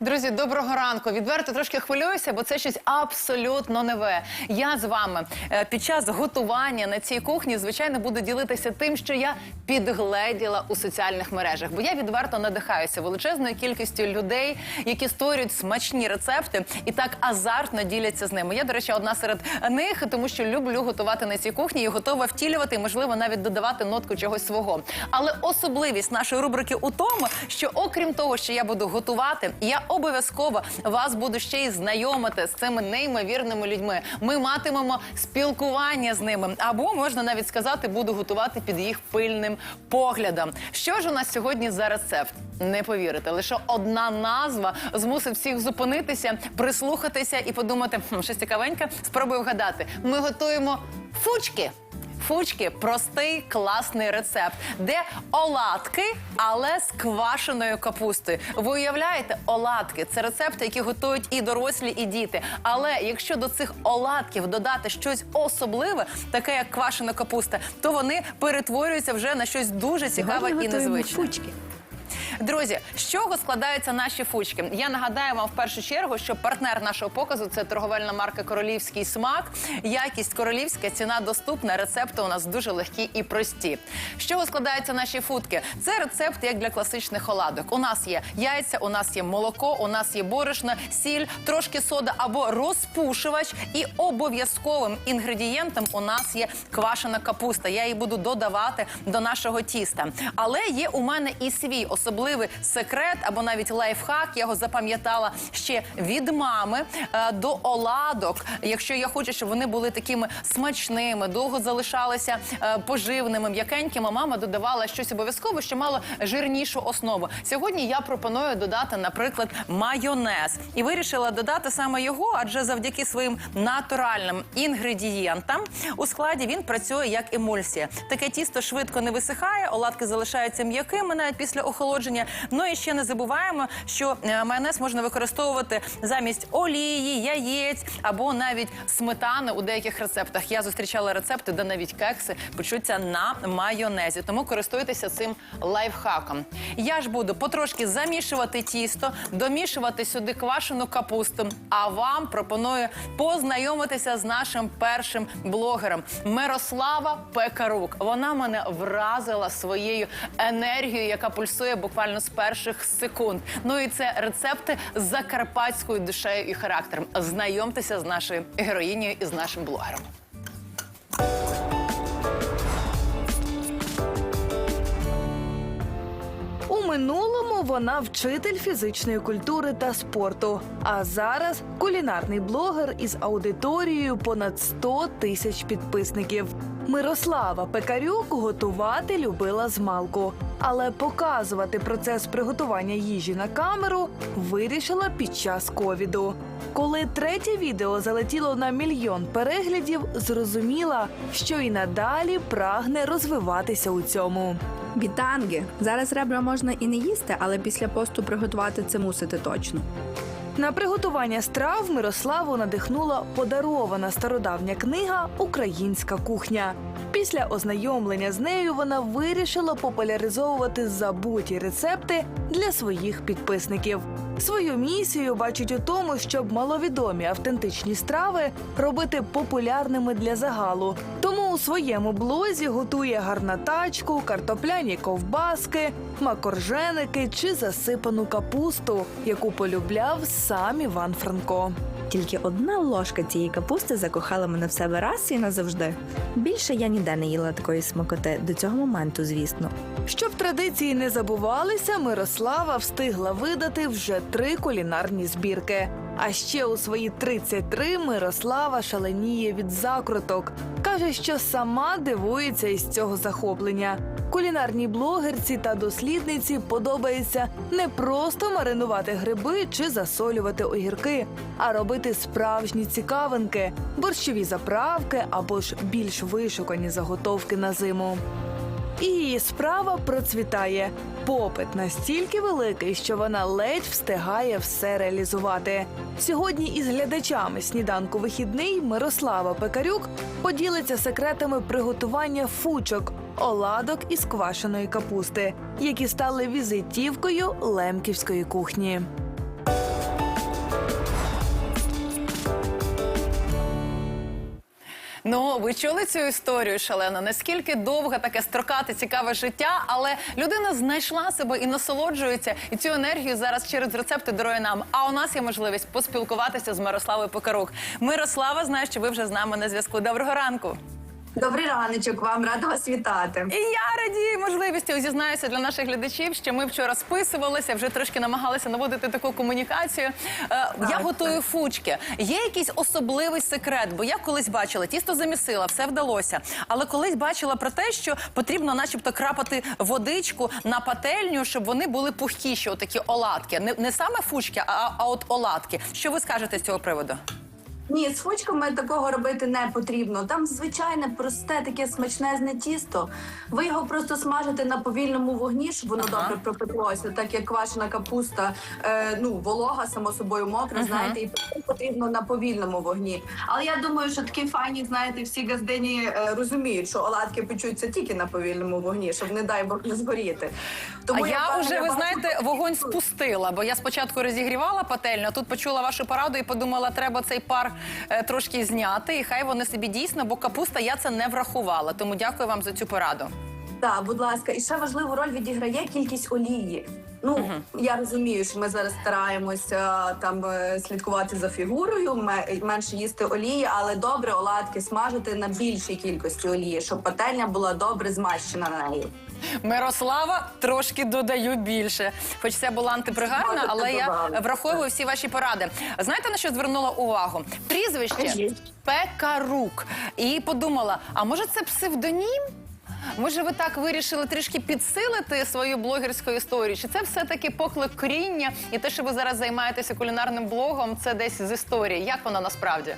Друзі, доброго ранку. Відверто трошки хвилююся, бо це щось абсолютно нове. Я з вами е, під час готування на цій кухні, звичайно, буду ділитися тим, що я підгледіла у соціальних мережах. Бо я відверто надихаюся величезною кількістю людей, які створюють смачні рецепти і так азартно діляться з ними. Я, до речі, одна серед них, тому що люблю готувати на цій кухні і готова втілювати, і, можливо, навіть додавати нотку чогось свого. Але особливість нашої рубрики у тому, що окрім того, що я буду готувати, я обов'язково вас буду ще й знайомити з цими неймовірними людьми. Ми матимемо спілкування з ними, або можна навіть сказати, буду готувати під їх пильним поглядом. Що ж у нас сьогодні за рецепт? Не повірите, лише одна назва змусить всіх зупинитися, прислухатися і подумати, хм, щось цікавеньке. Спробую вгадати. Ми готуємо фучки. Фучки простий класний рецепт, де оладки, але з квашеною капустою. Ви уявляєте, оладки це рецепти, які готують і дорослі, і діти. Але якщо до цих оладків додати щось особливе, таке як квашена капуста, то вони перетворюються вже на щось дуже цікаве і готуємо незвичне. фучки. Друзі, з чого складаються наші фучки? Я нагадаю вам в першу чергу, що партнер нашого показу це торговельна марка Королівський смак. Якість королівська, ціна доступна. Рецепти у нас дуже легкі і прості. З чого складаються наші футки? Це рецепт як для класичних оладок. У нас є яйця, у нас є молоко, у нас є борошно, сіль, трошки сода або розпушувач. І обов'язковим інгредієнтом у нас є квашена капуста. Я її буду додавати до нашого тіста. Але є у мене і свій особливий секрет або навіть лайфхак. Я його запам'ятала ще від мами е, до оладок. Якщо я хочу, щоб вони були такими смачними, довго залишалися е, поживними, м'якенькими, мама додавала щось обов'язково, що мало жирнішу основу. Сьогодні я пропоную додати, наприклад, майонез. І вирішила додати саме його, адже завдяки своїм натуральним інгредієнтам у складі він працює як емульсія. Таке тісто швидко не висихає, оладки залишаються м'якими навіть після охолодження. Ну і ще не забуваємо, що е, майонез можна використовувати замість олії, яєць або навіть сметани у деяких рецептах. Я зустрічала рецепти, де навіть кекси печуться на майонезі. Тому користуйтеся цим лайфхаком. Я ж буду потрошки замішувати тісто, домішувати сюди квашену капусту. А вам пропоную познайомитися з нашим першим блогером Мирослава Пекарук. Вона мене вразила своєю енергією, яка пульсує буквально з перших секунд. Ну і це рецепти з закарпатською душею і характером. Знайомтеся з нашою героїнею і з нашим блогером. У минулому вона вчитель фізичної культури та спорту. А зараз кулінарний блогер із аудиторією понад 100 тисяч підписників. Мирослава Пекарюк готувати любила з малку, але показувати процес приготування їжі на камеру вирішила під час ковіду. Коли третє відео залетіло на мільйон переглядів, зрозуміла, що і надалі прагне розвиватися у цьому. Вітанги! Зараз ребра можна і не їсти, але після посту приготувати це мусити точно. На приготування страв Мирославу надихнула подарована стародавня книга Українська кухня. Після ознайомлення з нею вона вирішила популяризовувати забуті рецепти для своїх підписників. Свою місію бачить у тому, щоб маловідомі автентичні страви робити популярними для загалу. Тому у своєму блозі готує гарнатачку, картопляні ковбаски, макорженики чи засипану капусту, яку полюбляв сам Іван Франко. Тільки одна ложка цієї капусти закохала мене в себе раз і назавжди. Більше я ніде не їла такої смакоти до цього моменту, звісно. Щоб традиції не забувалися, Мирослава встигла видати вже три кулінарні збірки. А ще у свої 33 Мирослава шаленіє від закруток. Каже, що сама дивується із цього захоплення. Кулінарній блогерці та дослідниці подобається не просто маринувати гриби чи засолювати огірки, а робити справжні цікавинки, борщові заправки або ж більш вишукані заготовки на зиму. І її справа процвітає. Попит настільки великий, що вона ледь встигає все реалізувати. Сьогодні із глядачами сніданку вихідний Мирослава Пекарюк поділиться секретами приготування фучок, оладок із квашеної капусти, які стали візитівкою лемківської кухні. Ну, ви чули цю історію шалено? Наскільки довго таке строкате, цікаве життя, але людина знайшла себе і насолоджується, і цю енергію зараз через рецепти дарує нам. А у нас є можливість поспілкуватися з Мирославою Покарук. Мирослава, знаю, що ви вже з нами на зв'язку. Доброго ранку. Добрий раночок, вам рада вас вітати. І я радію можливості зізнаюся для наших глядачів, що ми вчора списувалися, вже трошки намагалися наводити таку комунікацію. Е, я готую фучки. Є якийсь особливий секрет, бо я колись бачила, тісто замісила, все вдалося. Але колись бачила про те, що потрібно, начебто, крапати водичку на пательню, щоб вони були пухкіші, отакі оладки. Не, не саме фучки, а, а от оладки. Що ви скажете з цього приводу? Ні, з фучками такого робити не потрібно. Там звичайне просте таке смачнезне тісто. Ви його просто смажите на повільному вогні, щоб воно Ага. добре пропеклося, так як квашена капуста, е, ну волога, само собою мокра, знаєте, і потрібно на повільному вогні. Але я думаю, що такі файні, знаєте, всі газдині е, розуміють, що оладки печуться тільки на повільному вогні, щоб не дай Бог не згоріти. а я, вже, ви знаєте, вогонь спустила, бо я спочатку розігрівала пательню, а тут почула вашу пораду і подумала, треба цей пар трошки зняти, і хай вони собі дійсно, бо капуста я це не врахувала. Тому дякую вам за цю пораду. Так, будь ласка, і ще важливу роль відіграє кількість олії. Ну я розумію, що ми зараз стараємося там е, слідкувати за фігурою, ме- менше їсти олії, але добре оладки смажити на більшій кількості олії, щоб пательня була добре змащена на неї. Мирослава трошки додаю більше. Хоч це була антипригарна, Можете але я додати. враховую всі ваші поради. Знаєте на що звернула увагу? Прізвище Кажіть. Пекарук. І подумала: а може це псевдонім? Може, ви так вирішили трішки підсилити свою блогерську історію? Чи це все-таки поклик коріння? І те, що ви зараз займаєтеся кулінарним блогом, це десь з історії. Як воно насправді?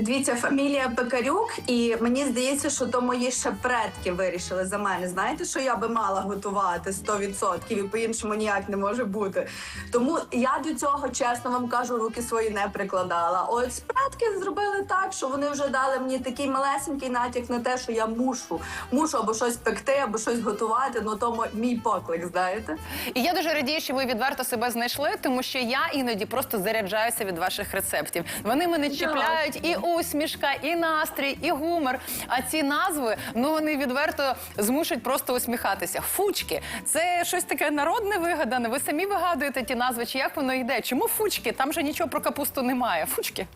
Дивіться, фамілія Пекарюк, і мені здається, що то мої ще предки вирішили за мене. Знаєте, що я би мала готувати 100%, і по-іншому ніяк не може бути. Тому я до цього, чесно вам кажу, руки свої не прикладала. От предки зробили так, що вони вже дали мені такий малесенький натяк на те, що я мушу, мушу або щось пекти, або щось готувати. Ну то мій поклик, знаєте. І я дуже радію, що ви відверто себе знайшли, тому що я іноді просто заряджаюся від ваших рецептів. Вони мене чіпляють і усмішка, і настрій, і гумор. А ці назви ну вони відверто змушують просто усміхатися. Фучки це щось таке народне вигадане. Ви самі вигадуєте ті назви, чи як воно йде? Чому фучки? Там же нічого про капусту немає. Фучки.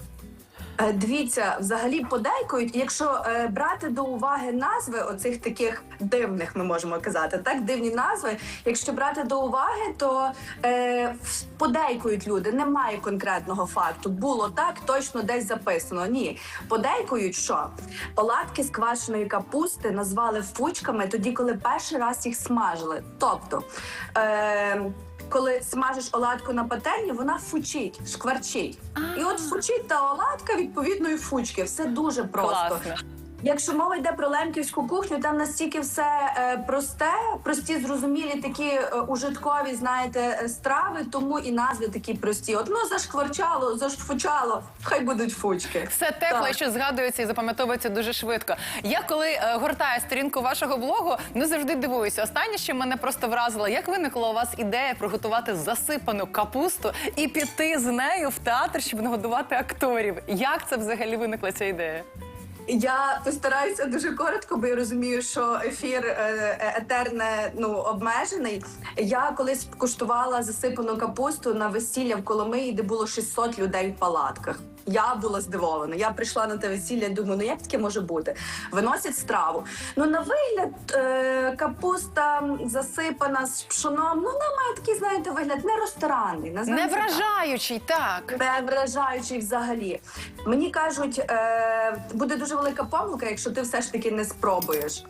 Е, Дивіться, взагалі подейкують, якщо е, брати до уваги назви оцих таких дивних, ми можемо казати, так дивні назви. Якщо брати до уваги, то е, подейкують люди. Немає конкретного факту. Було так, точно десь записано. Ні, подейкують, що оладки з квашеної капусти назвали фучками тоді, коли перший раз їх смажили. Тобто. Е, коли смажиш оладку на пательні, вона фучить, шкварчить. І от фучить та оладка відповідно і фучки. Все дуже просто. Класно. Якщо мова йде про лемківську кухню, там настільки все е, просте, прості, зрозумілі такі е, ужиткові, знаєте, е, страви, тому і назви такі прості. От ну зашкварчало, зашфучало, хай будуть фучки. Все тепле, Так. що згадується і запам'ятовується дуже швидко. Я коли гортаю сторінку вашого блогу, не завжди дивуюся. Останнє, що мене просто вразило, як виникла у вас ідея приготувати засипану капусту і піти з нею в театр, щоб нагодувати акторів. Як це взагалі виникла ця ідея? Я постараюся дуже коротко, бо я розумію, що ефір е, е, етер не ну обмежений. Я колись куштувала засипану капусту на весілля в Коломиї, де було 600 людей в палатках. Я була здивована. Я прийшла на те весілля. Думаю, ну як таке може бути? Виносять страву. Ну на вигляд е, капуста засипана з пшоном. Ну вона має такий, знаєте, вигляд не ресторанний. Не так. вражаючий, так. Не вражаючий взагалі. Мені кажуть, е, буде дуже велика помилка, якщо ти все ж таки не спробуєш.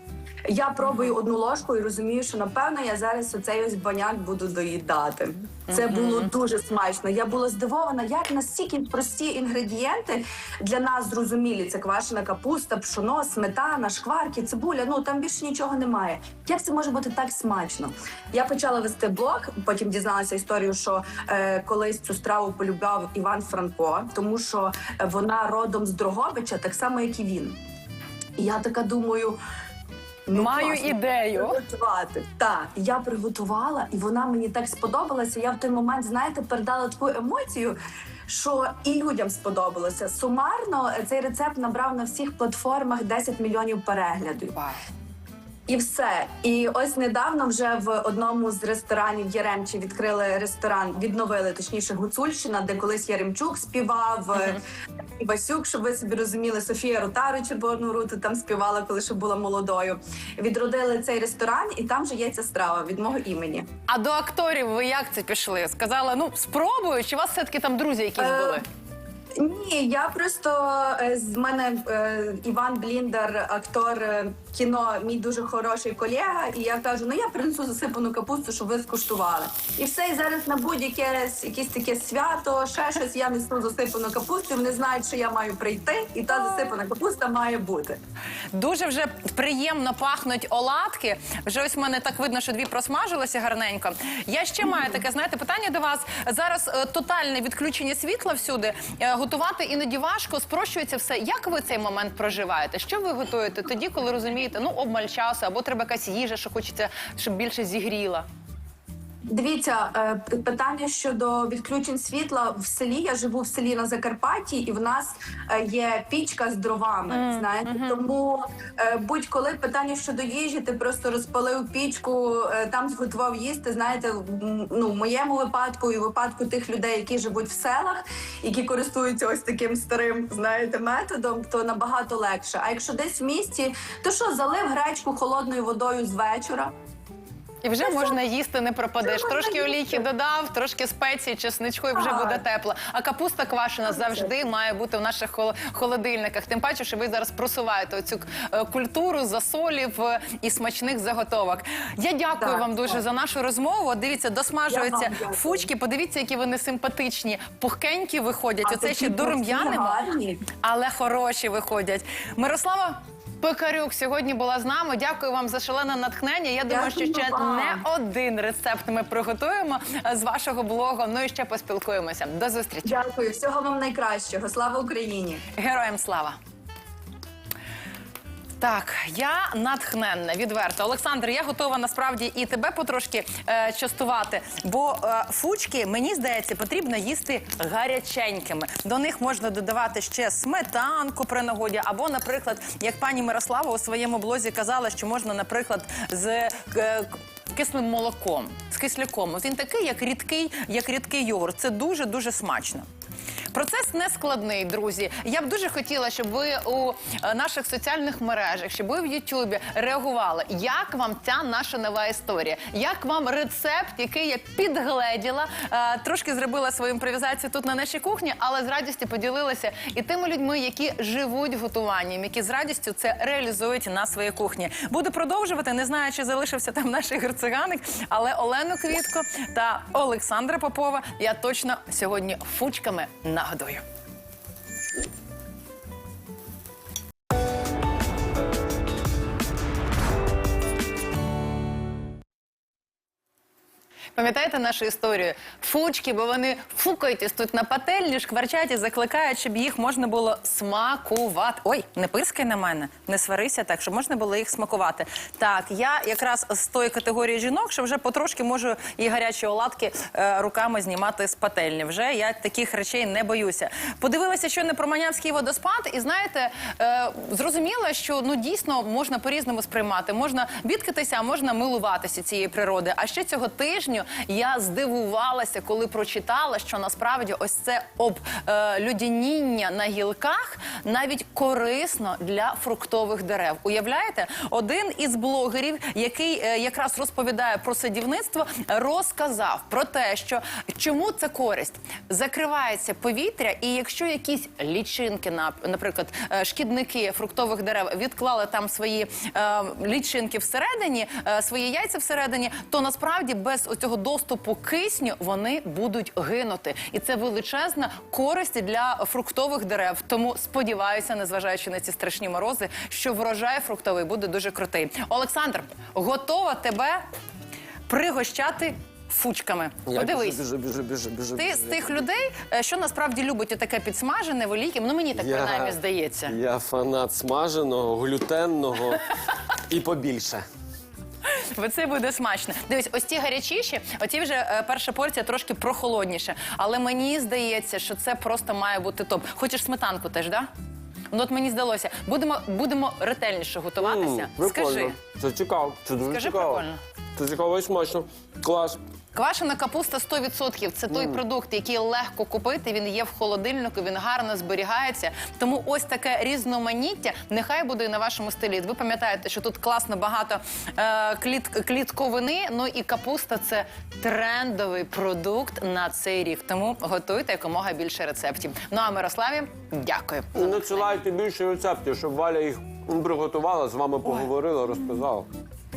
Я пробую одну ложку і розумію, що напевно я зараз оцей ось баняк буду доїдати. Це було дуже смачно. Я була здивована, як настільки прості інгредієнти для нас зрозумілі. Це квашена капуста, пшоно, сметана, шкварки, цибуля. Ну там більше нічого немає. Як це може бути так смачно? Я почала вести блог, потім дізналася історію, що е, колись цю страву полюбляв Іван Франко, тому що е, вона родом з Дрогобича, так само як і він. І я така думаю. Ну, Маю класно, ідею. Приготувати. Так, я приготувала, і вона мені так сподобалася. Я в той момент, знаєте, передала таку емоцію, що і людям сподобалося. Сумарно е, цей рецепт набрав на всіх платформах 10 мільйонів переглядів. Вау. І все. І ось недавно вже в одному з ресторанів Яремчі відкрили ресторан, відновили точніше Гуцульщина, де колись Яремчук співав. е, Івасюк, щоб ви собі розуміли, Софія Ротару Червону руту там співала, коли ще була молодою. Відродили цей ресторан, і там же є ця страва від мого імені. А до акторів ви як це пішли? Сказали, ну спробую, чи у вас все-таки там друзі якісь Е, були? Ні, я просто е, з мене е, Іван Бліндер, актор е, кіно, мій дуже хороший колега. І я кажу: ну я принесу засипану капусту, щоб ви скуштували. І все, і зараз на будь-яке якесь таке свято, ще щось я несу засипану капусту. Вони знають, що я маю прийти, і та засипана капуста має бути. Дуже вже приємно пахнуть оладки. Вже ось в мене так видно, що дві просмажилися гарненько. Я ще маю таке, знаєте, питання до вас. Зараз е, тотальне відключення світла всюди. Е, готувати іноді важко, спрощується все. Як ви цей момент проживаєте? Що ви готуєте тоді, коли розумієте, ну обмаль часу, або треба якась їжа, що хочеться, щоб більше зігріла? Дивіться, е, питання щодо відключень світла в селі. Я живу в селі на Закарпатті, і в нас е, є пічка з дровами. знаєте, тому е, будь-коли питання щодо їжі, ти просто розпалив пічку, там зготував їсти. Знаєте, ну в моєму випадку і в випадку тих людей, які живуть в селах, які користуються ось таким старим, знаєте, методом, то набагато легше. А якщо десь в місті, то що залив гречку холодною водою з вечора. І вже можна їсти, не пропадеш. Це Трошки олійки додав, трошки спеції, чесничку, і вже буде тепло. А капуста квашена завжди має бути в наших хол- холодильниках. Тим паче, що ви зараз просуваєте цю культуру засолів е, і смачних заготовок. Я дякую Так, вам дуже за нашу розмову. Дивіться, досмажуються вам дякую. фучки. Подивіться, які вони симпатичні, пухкенькі виходять. А Оце ще дорум'янимо, але хороші виходять. Мирослава. Пекарюк сьогодні була з нами. Дякую вам за шалене натхнення. Я думаю, що ще не один рецепт ми приготуємо з вашого блогу. Ну і ще поспілкуємося. До зустрічі. Дякую, всього вам найкращого. Слава Україні! Героям слава. Так, я натхненна, відверто. Олександр, я готова насправді і тебе потрошки е, частувати. Бо е, фучки, мені здається, потрібно їсти гаряченькими. До них можна додавати ще сметанку при нагоді, або, наприклад, як пані Мирослава у своєму блозі казала, що можна, наприклад, з. е, Кислим молоком, з кисляком. Він такий, як рідкий, як рідкий йогурт. Це дуже дуже смачно. Процес не складний, друзі. Я б дуже хотіла, щоб ви у е, наших соціальних мережах, щоб ви в Ютубі реагували. Як вам ця наша нова історія? Як вам рецепт, який я підгледіла, е, трошки зробила свою імпровізацію тут на нашій кухні, але з радістю поділилася і тими людьми, які живуть готуванням, які з радістю це реалізують на своїй кухні. Буду продовжувати. Не знаю, чи залишився там наш Ігор Циганик, але Олену Квітко та Олександра Попова я точно сьогодні фучками нагодую. Пам'ятаєте нашу історію? Фучки, бо вони фукають тут на пательні, шкварчать і закликають, щоб їх можна було смакувати. Ой, не пирскай на мене, не сварися так, щоб можна було їх смакувати. Так, я якраз з тої категорії жінок, що вже потрошки можу і гарячі оладки е, руками знімати з пательні. Вже я таких речей не боюся. Подивилася, що не про Манявський водоспад, і знаєте, е, зрозуміла, що ну дійсно можна по-різному сприймати. Можна бідкатися, а можна милуватися цією природи. А ще цього тижню я здивувалася, коли прочитала, що насправді ось це облюдяніння на гілках навіть корисно для фруктових дерев. Уявляєте, один із блогерів, який е, якраз розповідає про садівництво, розказав про те, що чому це користь. Закривається повітря, і якщо якісь лічинки, на- наприклад, е, шкідники фруктових дерев відклали там свої е, лічинки всередині, е, свої яйця всередині, то насправді без оцього доступу кисню вони будуть гинути, і це величезна користь для фруктових дерев. Тому сподіваюся, незважаючи на ці страшні морози, що врожай фруктовий буде дуже крутий. Олександр, готова тебе пригощати фучками. Я Подивись. біжу, біжу, біжу, біжу, Ти біжу. з тих людей, е, що насправді любить таке підсмажене, велике. Ну мені так Я- принаймні здається. Я фанат смаженого, глютенного і побільше. Бо це буде смачно. Дивись, ось ті гарячіші, оці вже е, перша порція трошки прохолодніше. Але мені здається, що це просто має бути топ. Хочеш сметанку теж, да? Ну от мені здалося, будемо, будемо ретельніше готуватися. М, Скажи. Це цікаво. Це дуже Скажи цікаво. прикольно. Це цікаво і смачно. Клас. Квашена капуста 100% – це той продукт, який легко купити. Він є в холодильнику, він гарно зберігається. Тому ось таке різноманіття нехай буде і на вашому стилі. Ви пам'ятаєте, що тут класно багато е, кліт, клітковини. Ну і капуста це трендовий продукт на цей рік. Тому готуйте якомога більше рецептів. Ну а Мирославі, дякую. Надсилайте більше рецептів, щоб Валя їх приготувала, з вами поговорила, розказала.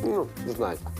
Ну, знаєте.